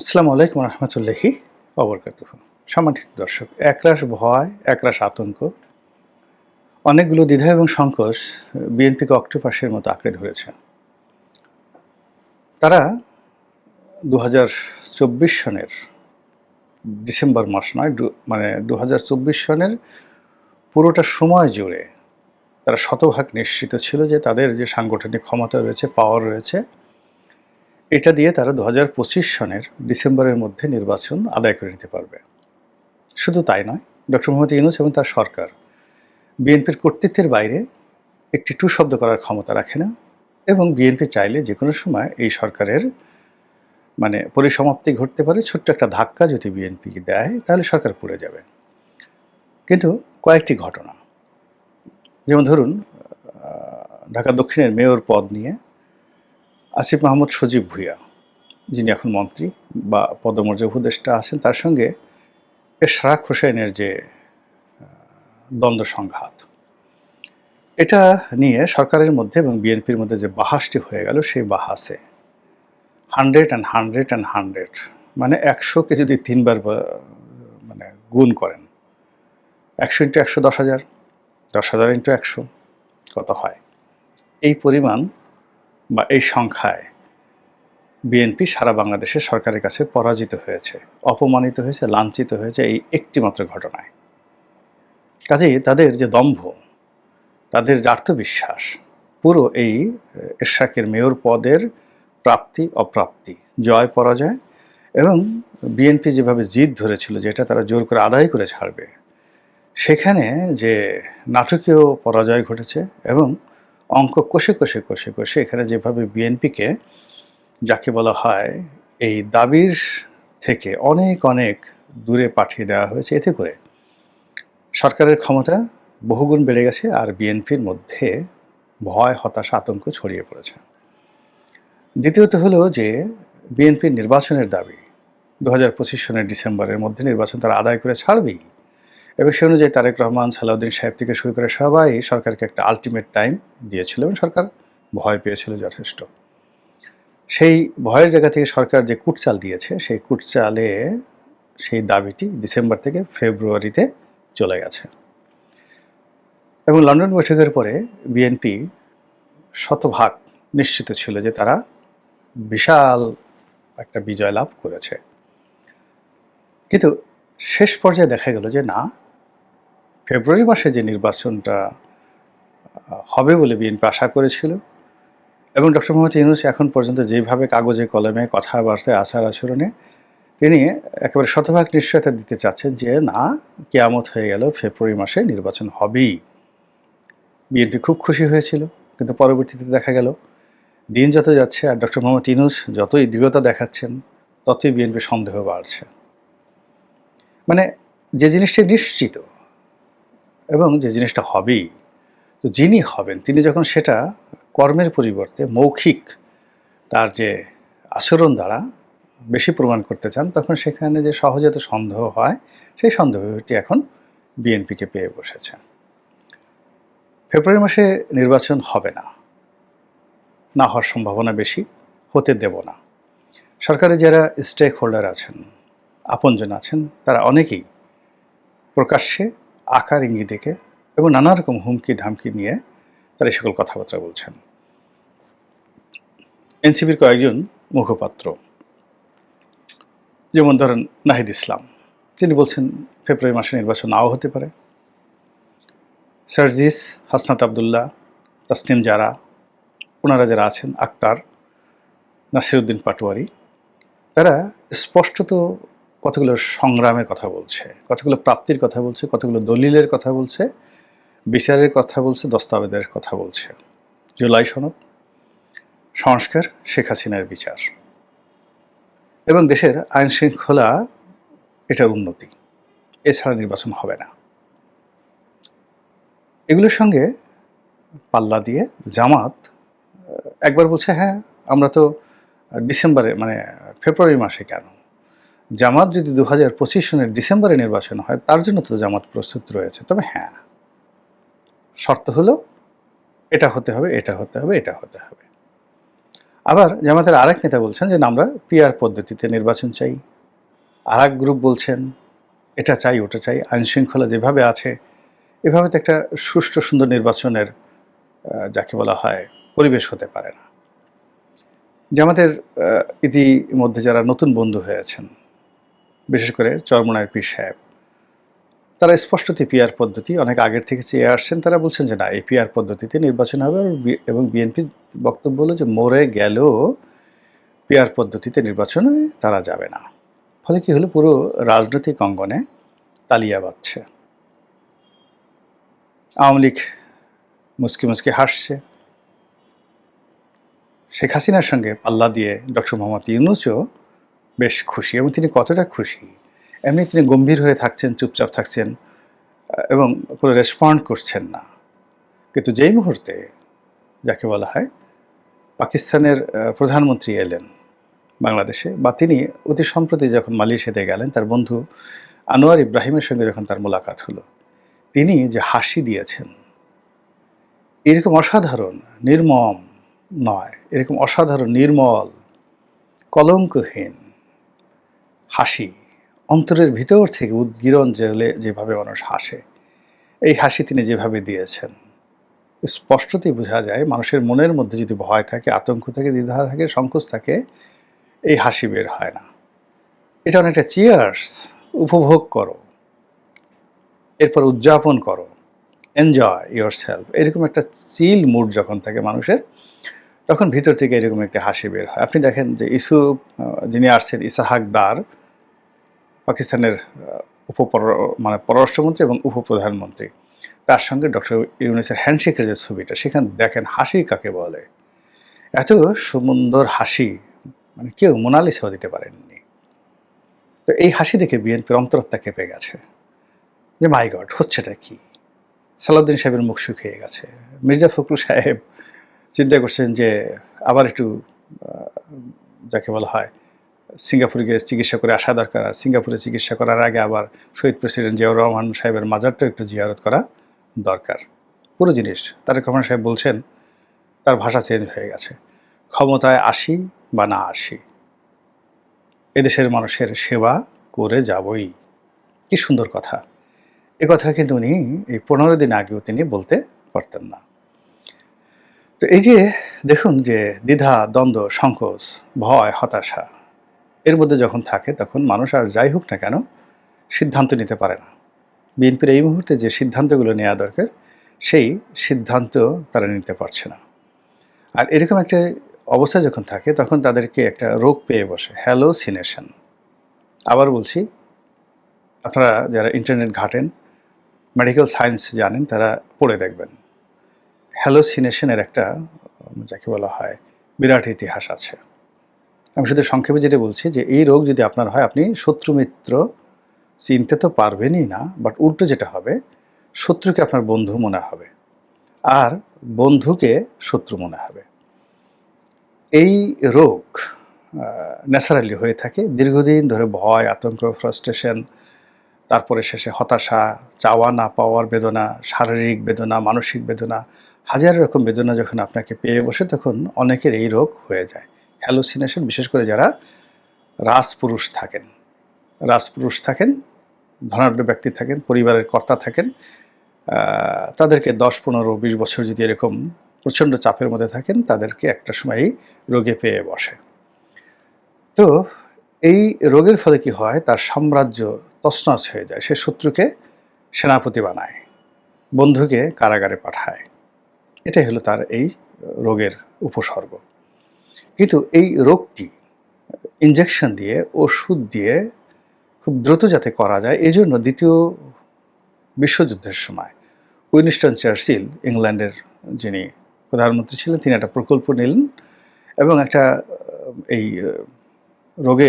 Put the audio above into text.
আসসালামু আলাইকুম রহমতুল্লাহি অবরকাতুহ। সম্মানিত দর্শক, একরাশ ভয়, একরাশ আতঙ্ক, অনেকগুলো দ্বিধা এবং সংকোচ বিএনপিকে অক্টোপাসের মতো আঁকড়ে ধরেছে। তারা দু সনের ডিসেম্বর মাস নয় মানে দু চব্বিশ সনের পুরোটা সময় জুড়ে তারা শতভাগ নিশ্চিত ছিল যে তাদের যে সাংগঠনিক ক্ষমতা রয়েছে পাওয়ার রয়েছে এটা দিয়ে তারা দু হাজার পঁচিশ সনের ডিসেম্বরের মধ্যে নির্বাচন আদায় করে নিতে পারবে। শুধু তাই নয়, ডক্টর মোহাম্মদ ইউনুস এবং তার সরকার বিএনপির কর্তৃত্বের বাইরে একটি টু শব্দ করার ক্ষমতা রাখে না এবং বিএনপি চাইলে যে কোনো সময় এই সরকারের মানে পরিসমাপ্তি ঘটতে পারে, ছোট্ট একটা ধাক্কা যদি বিএনপিকে দেয়, তাহলে সরকার পড়ে যাবে। কিন্তু কয়েকটি ঘটনা। যেমন ধরুন ঢাকা দক্ষিণের মেয়র পদ নিয়ে আসিফ মাহমুদ সজীব ভুইয়া, যিনি এখন মন্ত্রী বা পদমর্যাদা উপদেষ্টা আছেন, তার সঙ্গে এশরাক হোসেনের যে দ্বন্দ্ব সংঘাত, এটা নিয়ে সরকারের মধ্যে এবং বিএনপির মধ্যে যে বাহাসটি হয়ে গেল, সেই বাহাসে hundred and hundred and hundred মানে একশোকে যদি তিনবার মানে গুণ করেন, একশো ইন্টু একশো দশ হাজার দশ হাজার ইন্টু একশো, কত হয়? এই পরিমাণ বা এই সংখ্যায় বিএনপি সারা বাংলাদেশের সরকারের কাছে পরাজিত হয়েছে, অপমানিত হয়েছে, লাঞ্ছিত হয়েছে এই একটিমাত্র ঘটনায়। কাজেই তাদের যে দম্ভ, তাদের আত্মবিশ্বাস, পুরো এই এরশাকের মেয়র পদের প্রাপ্তি, অপ্রাপ্তি, জয়, পরাজয় এবং বিএনপি যেভাবে জিদ ধরেছিল যে এটা তারা জোর করে আদায় করে ছাড়বে, সেখানে যে নাটকীয় পরাজয় ঘটেছে এবং অঙ্ক কষে কষে কষে কষে এখানে যেভাবে বিএনপিকে যাকে বলা হয় এই দাবির থেকে অনেক অনেক দূরে পাঠিয়ে দেওয়া হয়েছে, এতে করে সরকারের ক্ষমতা বহুগুণ বেড়ে গেছে আর বিএনপির মধ্যে ভয়, হতাশা, আতঙ্ক ছড়িয়ে পড়েছে। দ্বিতীয়ত হলো যে বিএনপির নির্বাচনের দাবি, দু হাজার পঁচিশ সনের ডিসেম্বরের মধ্যে নির্বাচন তারা আদায় করে ছাড়বেই। এবং সে অনুযায়ী তারেক রহমান সালাউদ্দিন সাহেব থেকে শুরু করে সবাই সরকারকে একটা আলটিমেট টাইম দিয়েছিল এবং সরকার ভয় পেয়েছিল যথেষ্ট। সেই ভয়ের জায়গা থেকে সরকার যে কুটচাল দিয়েছে, সেই কুটচালে সেই দাবিটি ডিসেম্বর থেকে ফেব্রুয়ারিতে চলে গেছে। এবং লন্ডন বৈঠকের পরে বিএনপি শতভাগ নিশ্চিত ছিল যে তারা বিশাল একটা বিজয় লাভ করেছে। কিন্তু শেষ পর্যায়ে দেখা গেল যে না ফেব্রুয়ারি মাসে যে নির্বাচনটা হবে বলে বিএনপি আশা করেছিল এবং ডক্টর মোহাম্মদ ইউনুস এখন পর্যন্ত যেভাবে কাগজে, কলমে কথাবার্তায় আচার আচরণে তিনি একেবারে শতভাগ নিশ্চয়তা দিতে চাচ্ছেন যে, না, কেয়ামত হয়ে গেল, ফেব্রুয়ারি মাসে নির্বাচন হবেই। বিএনপি খুব খুশি হয়েছিল, কিন্তু পরবর্তীতে দেখা গেল, দিন যত যাচ্ছে আর ডক্টর মোহাম্মদ ইউনুস যতই দৃঢ়তা দেখাচ্ছেন, ততই বিএনপি সন্দেহ বাড়ছে। মানে যে জিনিসটি নিশ্চিত এবং যে জিনিসটা হবেই। তো যিনি হবেন, তিনি যখন সেটা কর্মের পরিবর্তে মৌখিক তার যে আচরণ দ্বারা বেশি প্রমাণ করতে চান, তখন সেখানে যে সহজে তো সন্দেহ হয়, সেই সন্দেহটি এখন বিএনপিকে পেয়ে বসেছে। ফেব্রুয়ারি মাসে নির্বাচন হবে না। না হওয়ার সম্ভাবনা বেশি, হতে দেব না। সরকারের যারা স্টেক হোল্ডার আছেন, আপনজন আছেন, তারা অনেকেই প্রকাশ্যে আকার ইঙ্গি দেখে এবং নানা রকম হুমকি ধামকি নিয়ে তারা সকল কথাবার্তা বলছেন। এনসিপির কয়েকজন মুখপাত্র, যেমন ধরেন নাহিদ ইসলাম, তিনি বলছেন ফেব্রুয়ারি মাসে নির্বাচন নাও হতে পারে। সার্জিস, হাসনাত আবদুল্লাহ, তাসনিম জারা, ওনারা যারা আছেন, আক্তার, নাসিরুদ্দিন পাটোয়ারি, তারা স্পষ্টত কতগুলো সংগ্রামের কথা বলছে, কতগুলো প্রাপ্তির কথা বলছে, কতগুলো দলিলের কথা বলছে, বিচারের কথা বলছে, দস্তাবেজের কথা বলছে। জুলাই সনদ, সংস্কার, শেখ হাসিনার বিচার। এবং দেশের আইন শৃঙ্খলা এটার উন্নতি। এছাড়া নির্বাচন হবে না। এগুলোর সঙ্গে পাল্লা দিয়ে জামাত, একবার বলছে হ্যাঁ আমরা তো ডিসেম্বরে মানে ফেব্রুয়ারি মাসে কেন? জামাত যদি দু হাজার পঁচিশ সনের ডিসেম্বরে নির্বাচন হয়, তার জন্য তো জামাত প্রস্তুত রয়েছে। তবে হ্যাঁ শর্ত হলো এটা হতে হবে, এটা হতে হবে, এটা হতে হবে। আবার জামাতের আরেক নেতা বলছেন যে আমরা পিআর পদ্ধতিতে নির্বাচন চাই। আর গ্রুপ বলছেন, এটা চাই, ওটা চাই আইন শৃঙ্খলা যেভাবে আছে, এভাবে তো একটা সুষ্ঠু, সুন্দর নির্বাচনের যাকে বলা হয়, পরিবেশ হতে পারে না। জামাতের ইতিমধ্যে যারা নতুন বন্ধু হয়েছেন বিশেষ করে চরমনায়ের পীর সাহেব। তারা স্পষ্টতই পিআর পদ্ধতি, অনেক আগের থেকে চেয়ে আসছেন, তারা বলছেন যে না, এই পিআর পদ্ধতিতে নির্বাচন হবে এবং বিএনপির বক্তব্য হলো যে মরে গেলেও পিআর পদ্ধতিতে নির্বাচনে তারা যাবে না। ফলে কি হলো? পুরো রাজনৈতিক অঙ্গনে তালিয়া বাজছে আওয়ামী লীগ মুসকি মুসকি হাসছে। শেখ হাসিনার সঙ্গে পাল্লা দিয়ে ডক্টর মোহাম্মদ ইউনুসও বেশ খুশি এবং তিনি কতটা খুশি। এমনি তিনি গম্ভীর হয়ে থাকছেন, চুপচাপ থাকছেন এবং কোনো রেসপন্ড করছেন না। কিন্তু যেই মুহূর্তে যাকে বলা হয় পাকিস্তানের প্রধানমন্ত্রী এলেন বাংলাদেশে বা তিনি অতি সম্প্রতি যখন মালয়েশিয়াতে গেলেন, তার বন্ধু আনোয়ার ইব্রাহিমের সঙ্গে যখন তার মোলাকাত হলো, তিনি যে হাসি দিয়েছেন, এরকম অসাধারণ, নির্মম নয়, এরকম অসাধারণ, নির্মল, কলঙ্কহীন হাসি। অন্তরের ভিতর থেকে উদ্গীরণ জেলে যেভাবে মানুষ হাসে এই হাসি তিনি যেভাবে দিয়েছেন স্পষ্টতই বোঝা যায় মানুষের মনের মধ্যে যদি ভয় থাকে আতঙ্ক থাকে দ্বিধা থাকে সংকোচ থাকে এই হাসি বের হয় না। এটা অনেকটা চিয়ার্স উপভোগ করো। এরপর উদযাপন করো। এনজয় ইয়োর সেলফ এরকম একটা চিল মুড যখন থাকে মানুষের তখন ভিতর থেকে এরকম একটা হাসি বের হয়। আপনি দেখেন যে আহ, যিনি আসছেন ইসাহাক দার পাকিস্তানের উপপর মানে পররাষ্ট্রমন্ত্রী এবং উপপ্রধানমন্ত্রী। তার সঙ্গে ডক্টর ইউনুসের হ্যান্ডশেকের যে ছবিটা, সেখানে দেখেন হাসি কাকে বলে। এত সুন্দর হাসি মানে কেউ মোনালিসাও দিতে পারেননি। তো এই হাসি দেখে বিএনপির অন্তরাত্মা কেঁপে গেছে। যে, মাই গড, হচ্ছেটা কি? সালাউদ্দিন সাহেবের মুখ শুকিয়ে গেছে। মির্জা ফখরুল সাহেব চিন্তা করছেন যে, আবার একটু যাকে বলা হয় সিঙ্গাপুরে গিয়ে চিকিৎসা করে আসা দরকার। আর সিঙ্গাপুরে চিকিৎসা করার আগে আবার শহীদ প্রেসিডেন্ট জিয়াউর রহমান সাহেবের মাজারটাও একটু জিয়ারত করা দরকার। পুরো জিনিস, তারেক রহমান সাহেব বলছেন, তার ভাষা চেঞ্জ হয়ে গেছে। ক্ষমতায় আসি বা না আসি, এদেশের মানুষের সেবা করে যাবই। কি সুন্দর কথা। এ কথা কিন্তু উনি এই পনেরো দিন আগেও তিনি বলতে পারতেন না। তো এই যে দেখুন যে দ্বিধা, দ্বন্দ্ব, সংকোচ, ভয়, হতাশা এর মধ্যে যখন থাকে, তখন মানুষ আর যাই হোক না কেন সিদ্ধান্ত নিতে পারে না। বিএনপির এই মুহূর্তে যে সিদ্ধান্তগুলো নেওয়া দরকার, সেই সিদ্ধান্ত তারা নিতে পারছে না। আর এরকম একটা অবস্থা যখন থাকে, তখন তাদেরকে একটা রোগ পেয়ে বসে, হ্যালোসিনেশন। আবার বলছি, আপনারা যারা ইন্টারনেট ঘাটেন, মেডিকেল সায়েন্স জানেন, তারা পড়ে দেখবেন। হ্যালোসিনেশনের একটা যাকে বলা হয়, বিরাট ইতিহাস আছে। আমি শুধু সংক্ষেপে যেটা বলছি যে এই রোগ যদি আপনার হয়, আপনি শত্রু মিত্র চিনতে তো পারবেনই না বাট উল্টো যেটা হবে, শত্রুকে আপনার বন্ধু মনে হবে আর বন্ধুকে শত্রু মনে হবে। এই রোগ ন্যাচারালি হয়ে থাকে। দীর্ঘদিন ধরে ভয়, আতঙ্ক ফ্রাস্ট্রেশন তারপরে শেষে হতাশা, চাওয়া না পাওয়ার বেদনা, শারীরিক বেদনা, মানসিক বেদনা, হাজার রকম বেদনা যখন আপনাকে পেয়ে বসে, তখন অনেকের এই রোগ হয়ে যায়। হ্যালোসিনেশন বিশেষ করে যারা রাজপুরুষ থাকেন। রাজপুরুষ থাকেন, ধনাঢ্য ব্যক্তি থাকেন, পরিবারের কর্তা থাকেন তাদেরকে দশ, পনেরো, বিশ বছর যদি এরকম প্রচণ্ড চাপের মধ্যে থাকেন, তাদেরকে একটা সময়ই রোগে পেয়ে বসে। তো এই রোগের ফলে কি হয়? তার সাম্রাজ্য তছনছ হয়ে যায়। সে শত্রুকে সেনাপতি বানায়, বন্ধুকে কারাগারে পাঠায়। এটাই হলো তার এই রোগের উপসর্গ। কিন্তু এই রোগটি ইঞ্জেকশন দিয়ে, ওষুধ দিয়ে খুব দ্রুত যাতে করা যায় এই জন্য দ্বিতীয় বিশ্বযুদ্ধের সময় উইনিস্টন চার্সিল ইংল্যান্ডের যিনি প্রধানমন্ত্রী ছিলেন, তিনি একটা প্রকল্প নিলেন এবং একটা এই রোগে রোগের